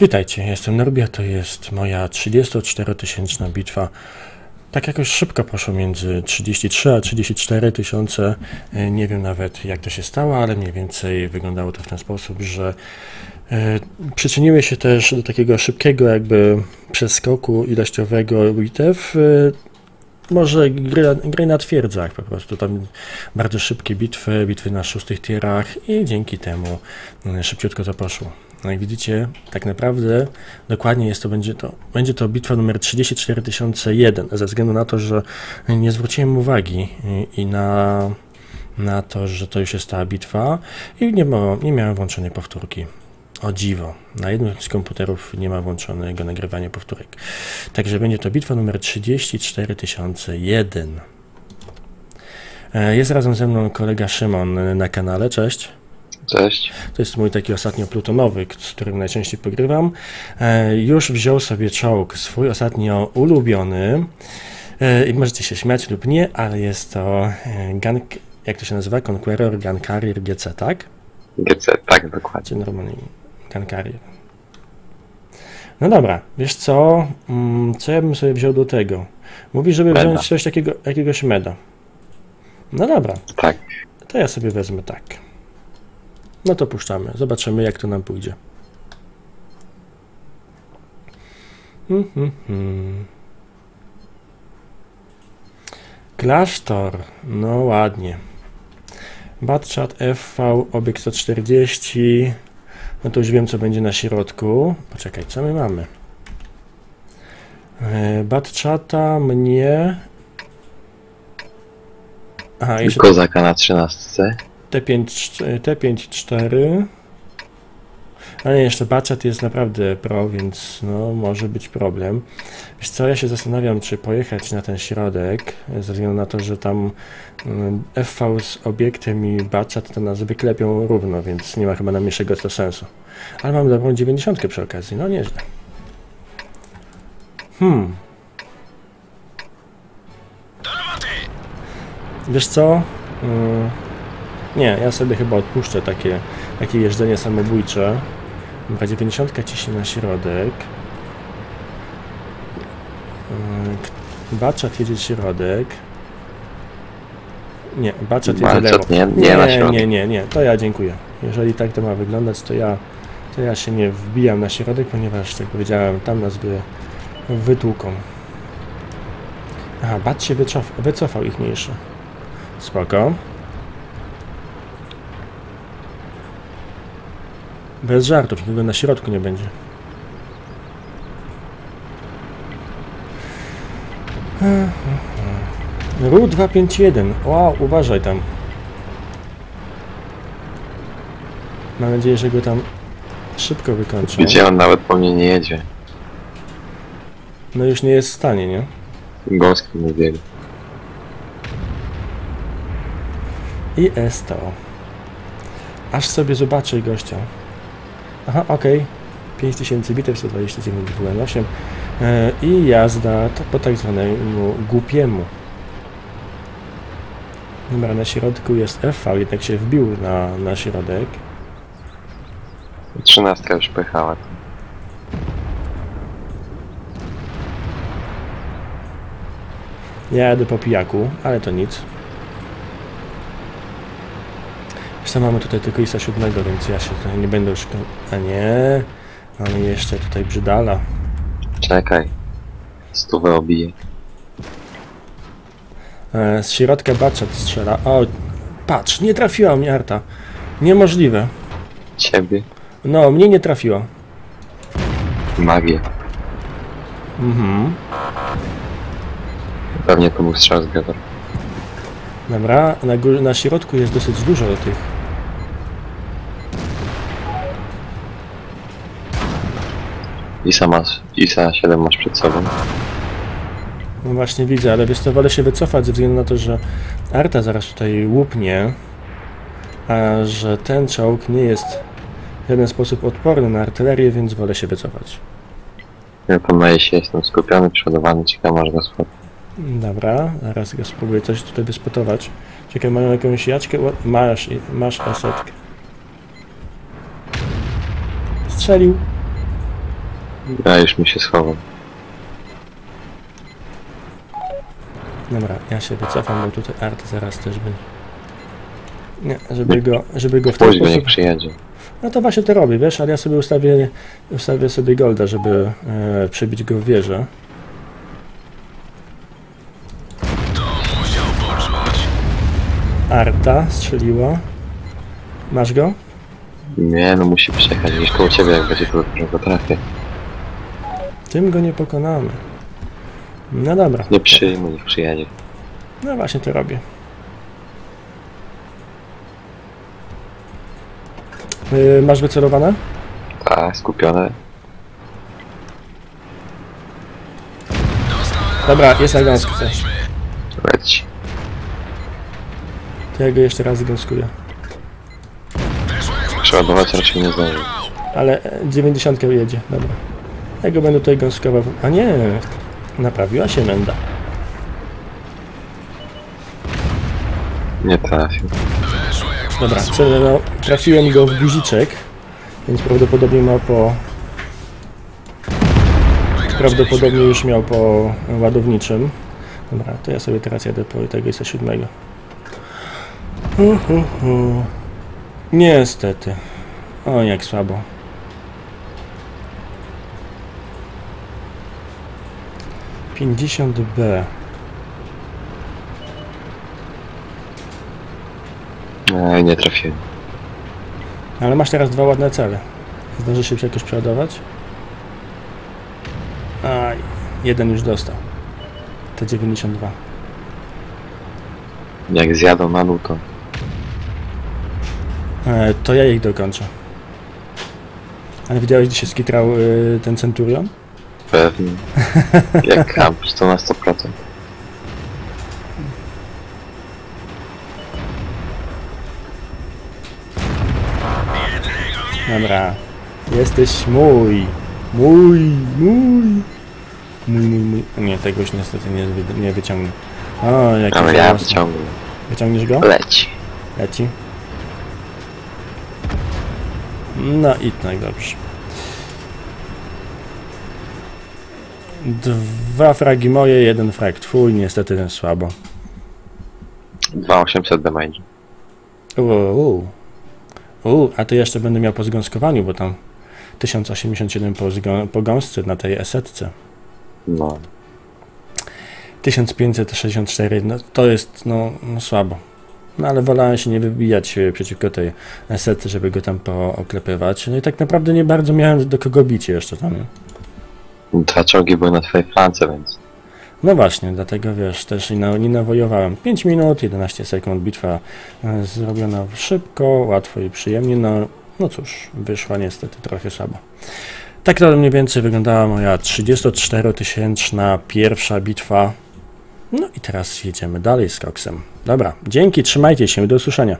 Witajcie, jestem Norbia, to jest moja 34-tysięczna bitwa. Tak jakoś szybko poszło między 33 a 34 tysiące. E, Nie wiem nawet jak to się stało, ale mniej więcej wyglądało to w ten sposób, że e, przyczyniły się też do takiego szybkiego jakby przeskoku ilościowego bitew. E, może gry, gry na twierdzach po prostu, tam bardzo szybkie bitwy, bitwy na szóstych tierach i dzięki temu szybciutko to poszło. No i widzicie, tak naprawdę dokładnie jest to, będzie to, będzie to bitwa numer 34001, ze względu na to, że nie zwróciłem uwagi i, i na, na to, że to już jest ta bitwa i nie, nie miałem włączonej powtórki. O dziwo, na jednym z komputerów nie ma włączonego nagrywania powtórek. Także będzie to bitwa numer 34001. E, Jest razem ze mną kolega Szymon na kanale, cześć. Cześć. To jest mój taki ostatnio plutonowy, z którym najczęściej pogrywam. E, Już wziął sobie czołg, swój ostatnio ulubiony. E, I możecie się śmiać lub nie, ale jest to e, Gun, jak to się nazywa? Conqueror Gun Carrier GC, tak? GC, tak, dokładnie. Czy normalnie Gun Carrier. No dobra, wiesz co? Mm, Co ja bym sobie wziął do tego? Mówi, żeby Meda. wziąć coś takiego, jakiegoś meda. No dobra, Tak. to ja sobie wezmę tak. No to puszczamy. Zobaczymy, jak to nam pójdzie. Hmm, hmm, hmm. Klasztor. No ładnie. Batchat FV, obiekt 140. No to już wiem, co będzie na środku. Poczekaj, co my mamy? E, Batchata mnie... Aha, jeszcze Kozaka na 13. T5, T5-4. Ale jeszcze Batchat jest naprawdę pro, więc no, może być problem. Wiesz co, ja się zastanawiam, czy pojechać na ten środek, ze względu na to, że tam mm, FV z obiektem i Batchat to nas wyklepią równo, więc nie ma chyba najmniejszego to sensu. Ale mam dobrą 90 przy okazji, no nieźle. Hmm. Wiesz co? Mm, nie, ja sobie chyba odpuszczę takie, takie jeżdżenie samobójcze. Dobra, 90 ciśnie na środek. K- Baczat jedzie środek. Nie, Baczat jedzie lewo. Nie- nie środek. nie, nie, nie, to ja dziękuję. Jeżeli tak to ma wyglądać, to ja, to ja się nie wbijam na środek, ponieważ, jak powiedziałem, tam nas by wytłuką. Aha, Bat się wycof wycofał ich mniejszy. Spoko. Bez żartów, nikogo na środku nie będzie. RU 251. Wow, uważaj tam. Mam nadzieję, że go tam szybko wykończą. Gdzie on nawet po mnie nie jedzie. No już nie jest w stanie, nie? Gąskiem nie biegł. I STO. Aż sobie zobaczę gościa. Aha, okej. 5000 bitew, 129 WN8 e, i jazda po tak zwanemu głupiemu. Dobra, na środku jest FV, jednak się wbił na, na środek. 13 już pojechała. Ja jadę po pijaku, ale to nic. Zresztą mamy tutaj tylko ISA 7, więc ja się tutaj nie będę już... A nie, mamy jeszcze tutaj brzydala. Czekaj. Stówę obije. E, Z środka Batchat strzela. O, patrz, nie trafiła mnie Arta. Niemożliwe. Ciebie. No, mnie nie trafiła. Magię. Mhm. Pewnie to był strzał z. Dobra, na, górze, na środku jest dosyć dużo tych. Isa masz, Isa 7 masz przed sobą. No właśnie widzę, ale wiesz co, wolę się wycofać ze względu na to, że Arta zaraz tutaj łupnie, a że ten czołg nie jest w żaden sposób odporny na artylerię, więc wolę się wycofać. Ja tam na jesie jestem skupiony, przeładowany, ciekawe masz go spod. Dobra, zaraz go spróbuję coś tutaj wyspotować. Czekaj, mają jakąś jaczkę? Masz, masz asetkę. Strzelił. Ja już mi się schował. Dobra, ja się wycofam, bo tutaj Art zaraz też będzie. Nie, żeby go, żeby go w ten niech sposób... przyjedzie. No to właśnie to robię, wiesz, ale ja sobie ustawię, ustawię sobie Golda, żeby e, przybić go w wieżę. Arta strzeliła. Masz go? Nie, no musi przyjechać gdzieś koło ciebie, jak będzie to go trafię. Tym go nie pokonamy. No dobra. Nie przyjmuj, przyjedzie. No właśnie to robię. Yy, masz wycelowane? A, skupione. Dobra, jest na gąsce. Leci. To ja go jeszcze raz gąskuję. Przeładować raczej nie zdąży. Ale e, 90 jedzie, dobra. Ja go będę tutaj gąskował. A nie, naprawiła się menda. Nie trafił. Dobra, trafiłem go w guziczek, więc prawdopodobnie ma po... Prawdopodobnie już miał po ładowniczym. Dobra, to ja sobie teraz jadę po tego jest 7. Hu, hu, hu. Niestety. O, jak słabo. Pięćdziesiąt B. Nie, nie trafiłem. Ale masz teraz dwa ładne cele. Zdążysz się jakoś przeładować? Aj, jeden już dostał. T92. Jak zjadą na dół, to E, to ja ich dokończę. Ale widziałeś, gdzie się skitrał y, ten Centurion? Pewnie. Jak kamp, to na 100%. Dobra. Jesteś mój. Mój, mój. Mój, mój, mój. Nie, tego już niestety nie, wy- nie wyciągnę. O, jaki Ale ja wyciągnę. Wyciągniesz go? Leci. Leci. No i tak dobrze. Dwa fragi moje, jeden frag twój, niestety ten słabo. 2800 damage. Uuu. Uuu, a to jeszcze będę miał po zgąskowaniu, bo tam 1087 po, zgą- po gąsce na tej esetce. No. 1564, no to jest no, no słabo. No ale wolałem się nie wybijać e, przeciwko tej esetce, żeby go tam pooklepywać. No i tak naprawdę nie bardzo miałem do kogo bić jeszcze tam. Dwa czołgi były na twojej flance, więc No właśnie, dlatego wiesz, też nie nawojowałem. 5 minut, 11 sekund, bitwa e, zrobiona szybko, łatwo i przyjemnie. No, no cóż, wyszła niestety trochę słabo. Tak to mniej więcej wyglądała moja 34-tysięczna pierwsza bitwa. No i teraz jedziemy dalej z koksem. Dobra, dzięki, trzymajcie się, do usłyszenia.